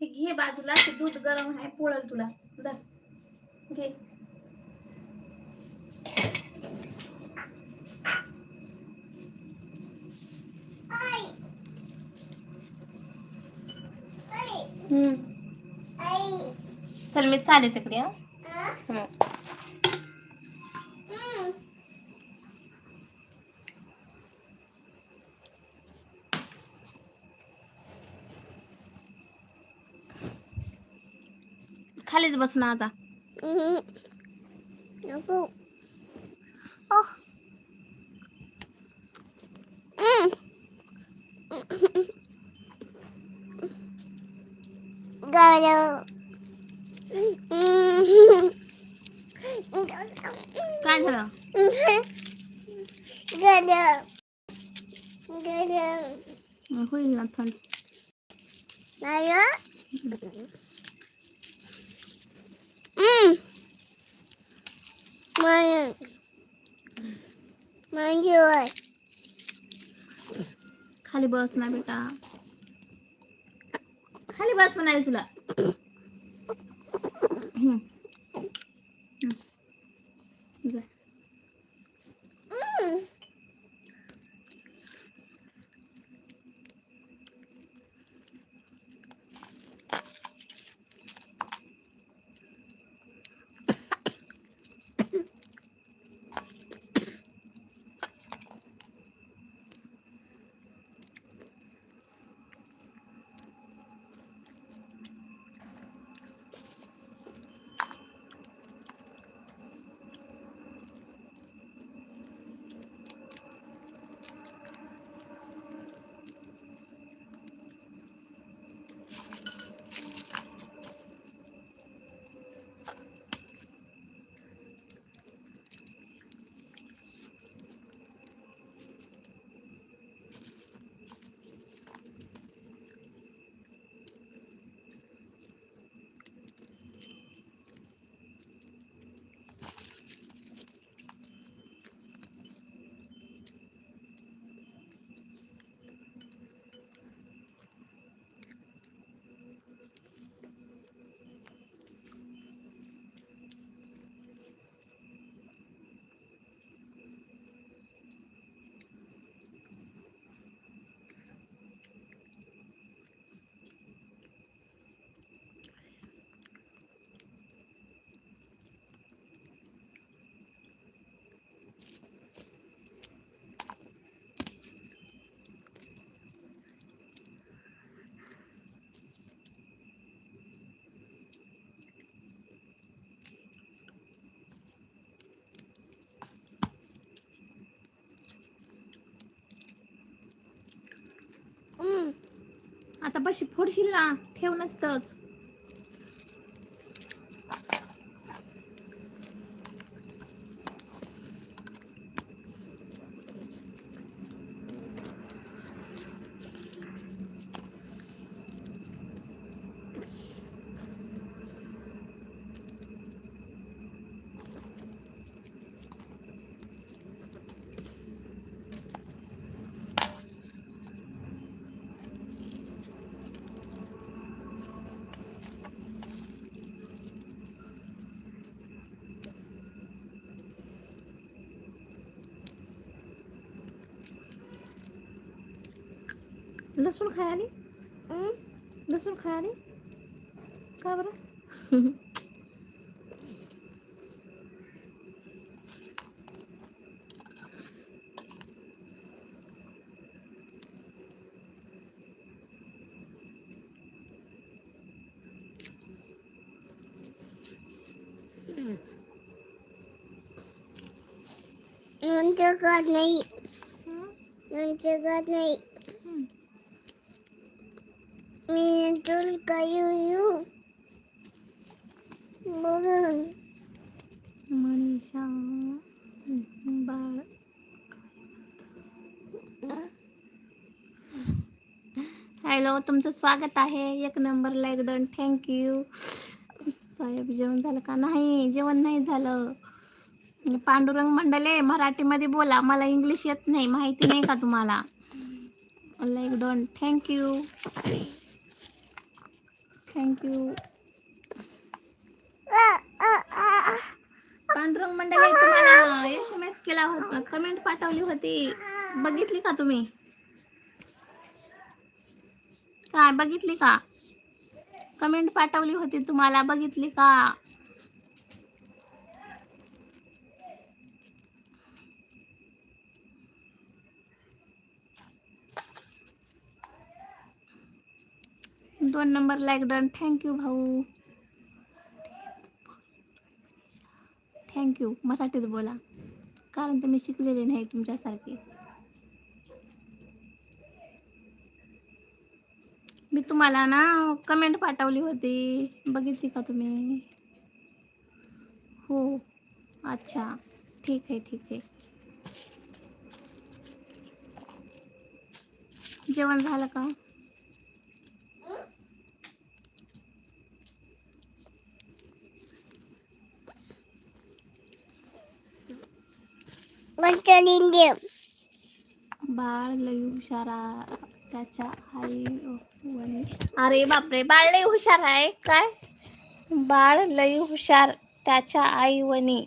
घे घे बाजूला ते दूध गरम आहे पोळल तुला. धर. घे. हम्म. चल मी चाले तिकडे हा हम्म. खालीच बस ना आता नको ओह, गाडं काय झालं गाडं गाडं होईल ना थंड नाही मन मंजूर खाली बस ना बेटा. खाली बस म्हणाले तुला. हम्म. आता बशी फोडशील ना ठेव ना तिथंच लसूण खायली लसूण खायली का बरं नंतर का नाही हं? मी नंतर येऊ म्हणून मनीषा बाळ हॅलो तुमचं स्वागत आहे. एक number like done. Thank you साहेब जेवण झालं का? नाही जेवण नाही झालं. पांडुरंग मंडले मराठीमध्ये बोला. मला इंग्लिश येत नाही. माहिती नाही का तुम्हाला? Like don't thank you thank you Pandurang मंडळी तुम्हाला एस एम एस केला होता. कमेंट पाठवली होती. बघितली का तुम्ही? काय बघितली का? कमेंट पाठवली होती तुम्हाला. बघितली का? दोन number like done thank you भाऊ. थँक्यू मराठीत बोला. कारण तुम्ही शिकलेले नाही तुमच्यासारखे. मी तुम्हाला ना कमेंट पाठवली होती. बघितली का तुम्ही? हो. अच्छा. ठीक आहे ठीक आहे. जेवण झालं का? मंचुरियन बाळ लई हुशारा त्याच्या आई अरे बापरे बाळ लई हुशार आहे. काय? बाळ लई हुशार त्याच्या आई वनी.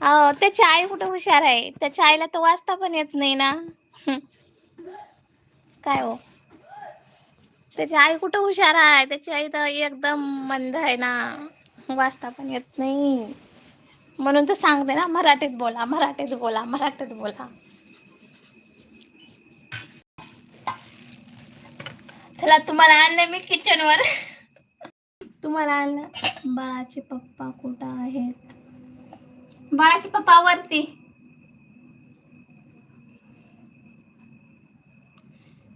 अहो त्याची आई कुठं हुशार आहे? त्याच्या आईला तर वाचता पण येत नाही ना. काय हो? त्याची आई कुठं हुशार आहे? त्याची आई तर एकदम मंद आहे ना. वाचता पण येत नाही. म्हणून तर सांगते ना मराठीत बोला मराठीत बोला मराठीत बोला. चला तुम्हाला आणलं मी किचनवर तुम्हाला आणलं? बाळाचे पप्पा कुठं आहेत? बाळाचे पप्पा वरती.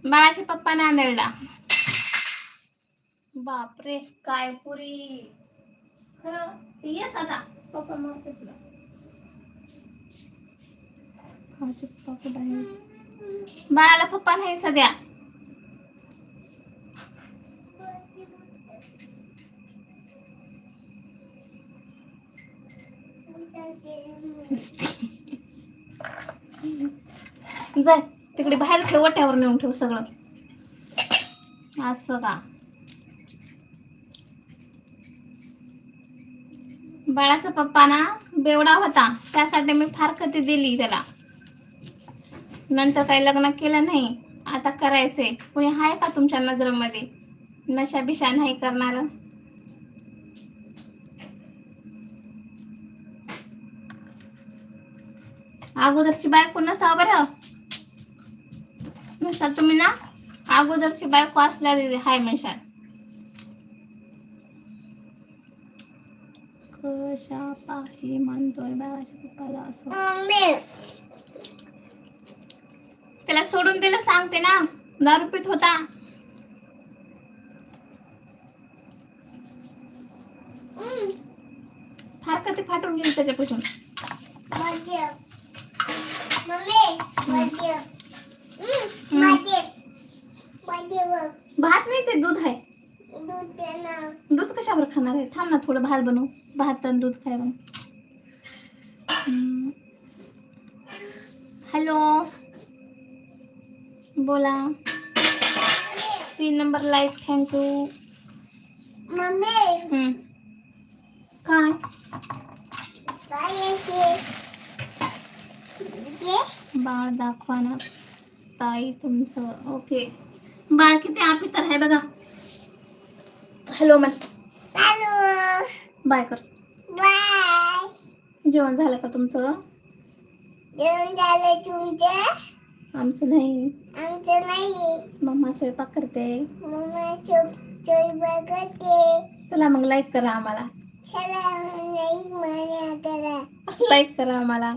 बाळाचे पप्पा नांदेडला. बापरे काय पुरी. खरं येस आता बाळाला पप्पा नाही सध्या. जाय तिकडे बाहेर ठेव वट्यावर नेऊन ठेव सगळं. असं का? बाळाचा पप्पा ना बेवडा होता. त्यासाठी मी फार फारकती दिली त्याला. नंतर काही लग्न केलं नाही. आता करायचंय. कुणी आहे का तुमच्या नजरेमध्ये? नशा बिशा नाही करणार? अगोदरची बायको नसा बरं. नसा तुम्ही ना? अगोदरची बायको असल्या हाय म्हणशाल कशा पाही म्हणतोय बाळाच्या पप्पाला असं त्याला सोडून दिलं सांगते ना. दारू पित होता. फार कधी फाटून गेली त्याच्यापासून? भात नाही ते दूध आहे. दूध दे ना. दूध कशावर खाणार आहे? थांब ना थोडं भात बनवू. भात आणि दूध खाय बनवू हॅलो. बोला. तीन नंबर लाईक थँक्यू मम्मी. काय? बाळ दाखवा ना ताई तुमचं. ओके बाळ किती आपी तर आहे बघा. हॅलो मन हॅलो बाय कर. बाय. जेवण झालं का तुमचं? जेवण झालं तुमचं? आमचं नाही. आमचं नाही. मम्मा स्वयंपाक करते. मम्मा चोय बघते चला मग लाईक करा आम्हाला. चला नाही मला करा. लाईक करा आम्हाला.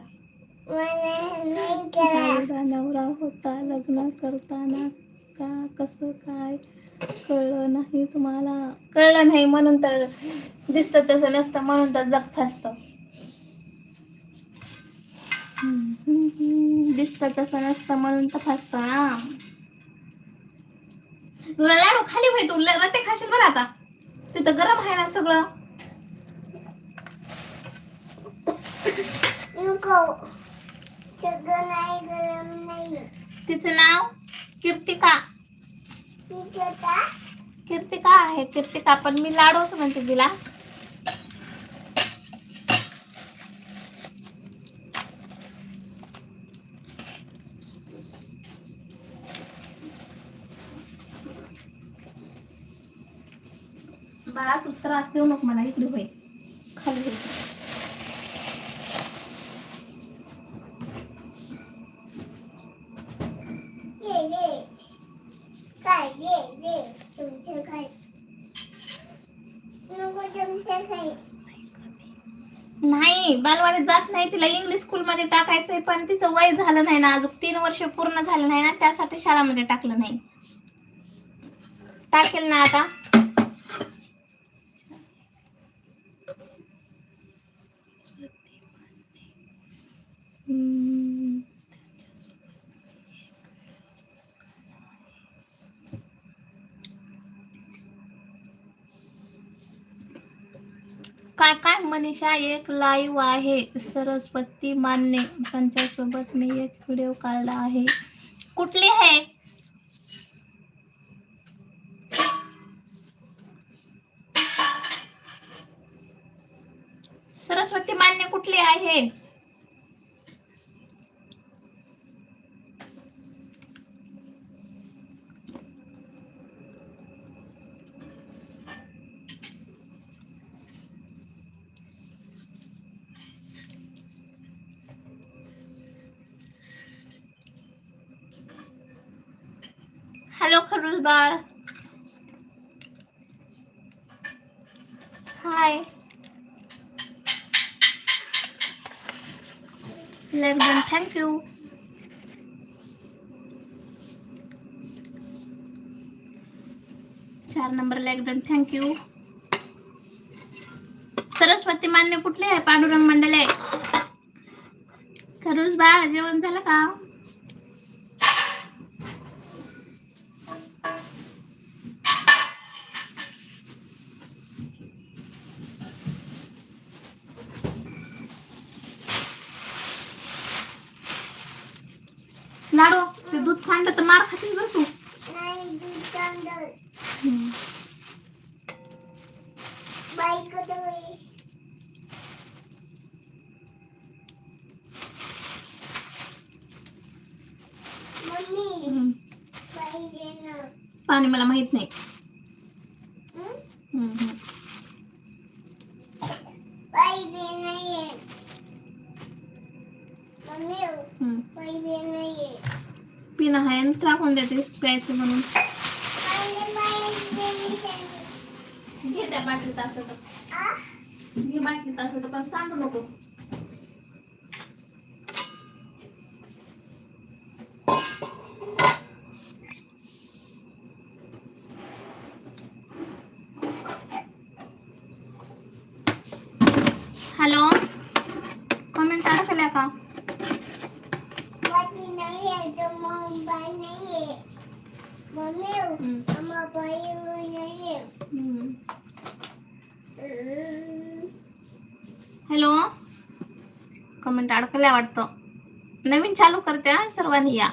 नवरा होता लग्न करताना? का कसं काय? कळलं नाही तुम्हाला. कळलं नाही म्हणून तर दिसतं तसं नसतं म्हणून तर जग फसतं. दिसतं तसं नसतं म्हणून तर फसतं ना. तुला लाडू खाली भाई तू रट्टे खाशील बरं आता. तिथं गरम आहे ना सगळं. नको सगळं नाही गरम नाही. तिचं नाव कीर्तिका. कीर्तिका आहे कीर्तिका पण मी लाडूच म्हणते तिला. बाळा तू त्रास देऊ नको मला इकडे होईल खाली होय. ये ये काय ये ये तुमचं काय नको तुमचं काय नाही बालवाडीत जात नाही तिला इंग्लिश स्कूल मध्ये टाकायचंय पण तिचं वय झालं नाही ना अजून. तीन वर्ष पूर्ण झालं नाही ना त्यासाठी शाळामध्ये टाकलं नाही. टाकेल ना आता हम्म. काय काय? मनीषा एक लाईव्ह आहे. सरस्वती मान्य त्यांच्यासोबत मी एक व्हिडिओ काढला आहे. कुठली आहे? सरस्वती मान्य कुठली आहे? हॅलो खरुल बाळ. Hi like done thank you चार number like done thank you Saraswati मान्य कुठले आहे? पांडुरंग मंडले खरुज बाळ जेवण झालं का लाडो ते दूध सांडलं तर मार खातील बरं तू नाही दूध तांदळ बाईक होय मम्मी हम्म. पाहिजे ना पाणी मला माहीत नाही. हं? पिणं आहे टाकून देते प्यायचं म्हणून. त्या बाटलीत असं तर. आ घे बाटलीत असं तर पण सांडू नको. हॅलो? कमेंट अडकल्या का मोबाईल हम्म. हम्म. हॅलो. कमेंट अडकल्या वाटतं. नवीन चालू करते हा सर्वांनी या.